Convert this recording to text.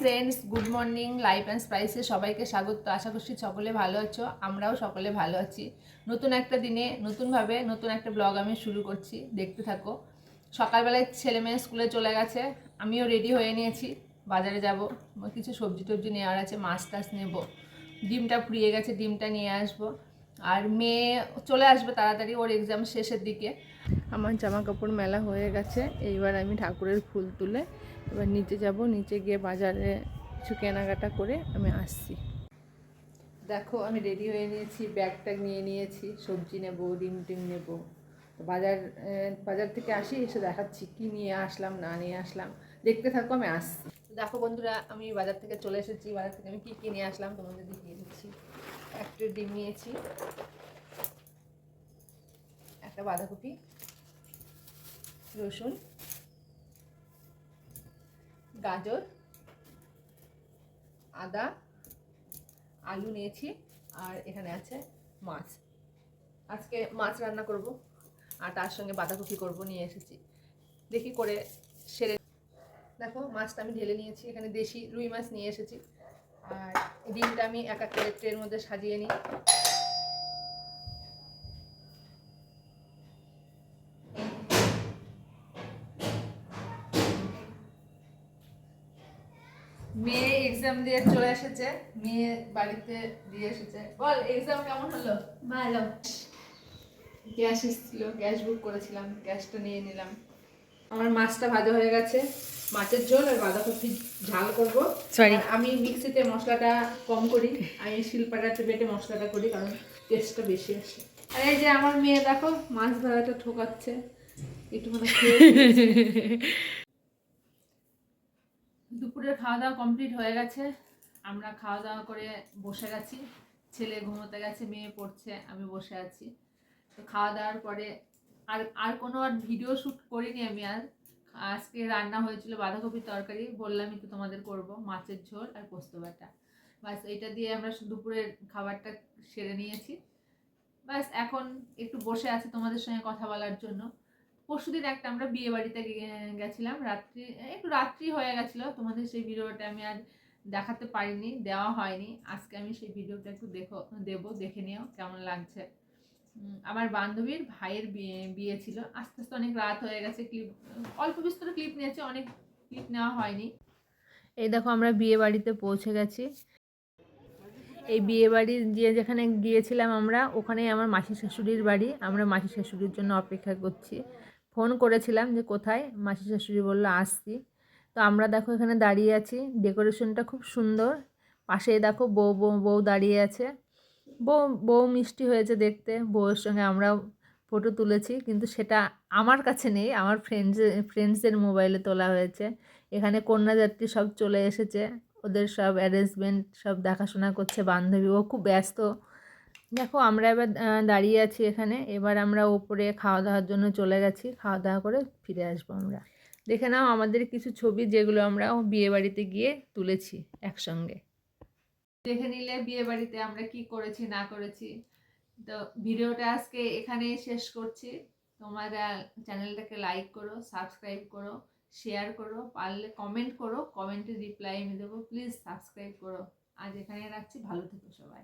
Friends good morning life and স্পাইসে সবাইকে স্বাগত। আশা করছি সকলে ভালো আছো, আমরাও সকলে ভালো আছি। নতুন একটা দিনে, নতুনভাবে নতুন একটা ব্লগ আমি শুরু করছি, দেখতে থাকো। সকালবেলায় ছেলে মেয়ে স্কুলে চলে গেছে, আমিও রেডি হয়ে নিয়েছি, বাজারে যাব। কিছু সবজি টবজি নেওয়ার আছে মাছ টাছ নেব। ডিমটা ফুরিয়ে গেছে, ডিমটা নিয়ে আসব। আর মেয়ে চলে আসবে তাড়াতাড়ি, ওর এক্সাম শেষের দিকে। আমার জামা কাপড় মেলা হয়ে গেছে, এইবার আমি ঠাকুরের ফুল তুলে এবার নিচে যাব, নিচে গিয়ে বাজারে কিছু কেনাকাটা করে আমি আসছি। দেখো, আমি রেডি হয়ে নিয়েছি ব্যাগ ট্যাগ নিয়ে নিয়েছি, সবজি নেব, ডিম টিম নেব। বাজার বাজার থেকে আসি, এসে দেখাচ্ছি কি নিয়ে আসলাম, না নিয়ে আসলাম। দেখতে থাকো, আমি আসছি। দেখো বন্ধুরা, আমি বাজার থেকে চলে এসেছি, বাজার থেকে আমি কী কী নিয়ে আসলাম, তোমাদের দেখিয়ে দিচ্ছি। একটা ডিম নিয়েছি, একটা বাঁধাকপি, রসুন, গাজর, আদা, আলু নিয়েছি, আর এখানে আছে মাছ। আজকে মাছ রান্না করব, আর তার সঙ্গে বাঁধাকপি করব নিয়ে এসেছি। দেখি করে সেরে দেখো, মাছটা আমি ঢেলে নিয়েছি, এখানে দেশি রুই মাছ নিয়ে এসেছি। আর ডিমটা আমি এক এক করে ট্রের মধ্যে সাজিয়ে নিই। মেয়ে এক্সাম দিয়ে চলে এসেছে মেয়ে বাড়িতে দিয়ে এসেছে। বল এক্সাম কেমন হলো? ভালো। গ্যাস এসেছিল গ্যাস বুক করেছিলাম গ্যাসটা নিয়ে নিলাম। আমার মাছটা ভাজা হয়ে গেছে। মাছের ঝোল আর বাঁধাকপি ঝাল করব। সরি আমি মিক্সিতে মশলাটা কম করি আমি শিলপাটাতে বেটে মশলাটা করি কারণ টেস্টটা বেশি আসে। আর এই যে আমার মেয়ে দেখো মাছ ভাজাটা ঠোকাচ্ছে। একটুখানি খেয়ে দুপুরের খাওয়া দাওয়া কমপ্লিট হয়ে গেছে। আমরা খাওয়া দাওয়া করে বসে গেছি। ছেলে ঘুমোতে গেছে মেয়ে পড়ছে আমি বসে আছি। তো খাওয়া দাওয়ার পরে আর আর কোনো আর ভিডিও শ্যুট করিনি আমি আর। আজকে রান্না হয়েছিল বাঁধাকপির তরকারি বললামই তো তোমাদের করব, মাছের ঝোল আর পোস্ত বাটা। বাস এটা দিয়ে আমরা দুপুরের খাবারটা সেরে নিয়েছি। বাস এখন একটু বসে আছি তোমাদের সঙ্গে কথা বলার জন্য। পরশুদিন একটা আমরা বিয়ে বাড়িতে গেছিলাম, রাত্রি, একটু রাত্রি হয়ে গেছিল, তোমাদের সেই ভিডিওটা আমি আর দেখাতে পারিনি, দেওয়া হয়নি। আজকে আমি সেই ভিডিওটা একটু দেখো, দেবো, দেখে নিও কেমন লাগছে। আমার বান্ধবীর ভাইয়ের বিয়ে বিয়ে ছিল। আস্তে আস্তে অনেক রাত হয়ে গেছে ক্লিপ অল্প বিস্তর ক্লিপ নিয়েছে, অনেক ক্লিপ নেওয়া হয়নি। এই দেখো, আমরা বিয়ে বাড়িতে পৌঁছে গেছি। এই বিয়ে বাড়ি যে যেখানে গিয়েছিলাম আমরা, ওখানেই আমার মাসি শাশুড়ির বাড়ি। আমরা মাসি শাশুড়ির জন্য অপেক্ষা করছি। ফোন করেছিলাম যে কোথায়? মাসি শাশুড়ি বলল, আসছি। তো আমরা দেখো, এখানে দাঁড়িয়ে আছি। ডেকোরেশনটা খুব সুন্দর। পাশেই দেখো, বউ বউ বউ দাঁড়িয়ে আছে। বউ বউ মিষ্টি হয়েছে দেখতে, বউয়ের সঙ্গে আমরাও ফটো তুলেছি, কিন্তু সেটা আমার কাছে নেই, আমার ফ্রেন্ডস ফ্রেন্ডসদের মোবাইলে তোলা হয়েছে। এখানে কন্যাযাত্রী সব চলে এসেছে, ওদের সব অ্যারেঞ্জমেন্ট সব দেখাশোনা করছে বান্ধবী, ও খুব ব্যস্ত। দেখো, আমরা এবার দাঁড়িয়ে আছি এখানে, এবার আমরা ওপরে খাওয়া দাওয়ার জন্য চলে গেছি খাওয়া দাওয়া করে ফিরে আসব আমরা। দেখে নাও আমাদের কিছু ছবি যেগুলো আমরা বিয়ে বাড়িতে গিয়ে তুলেছি একসঙ্গে। দেখে নিলে বিয়ে বাড়িতে আমরা কি করেছি, না করেছি। তো ভিডিওটা আজকে এখানেই শেষ করছি। তোমরা চ্যানেলটাকে লাইক করো সাবস্ক্রাইব করো শেয়ার করো, পারলে কমেন্ট করো কমেন্টে রিপ্লাই আমি দেবো। প্লিজ সাবস্ক্রাইব করো। আজ এখানে রাখছি। ভালো থেকো সবাই।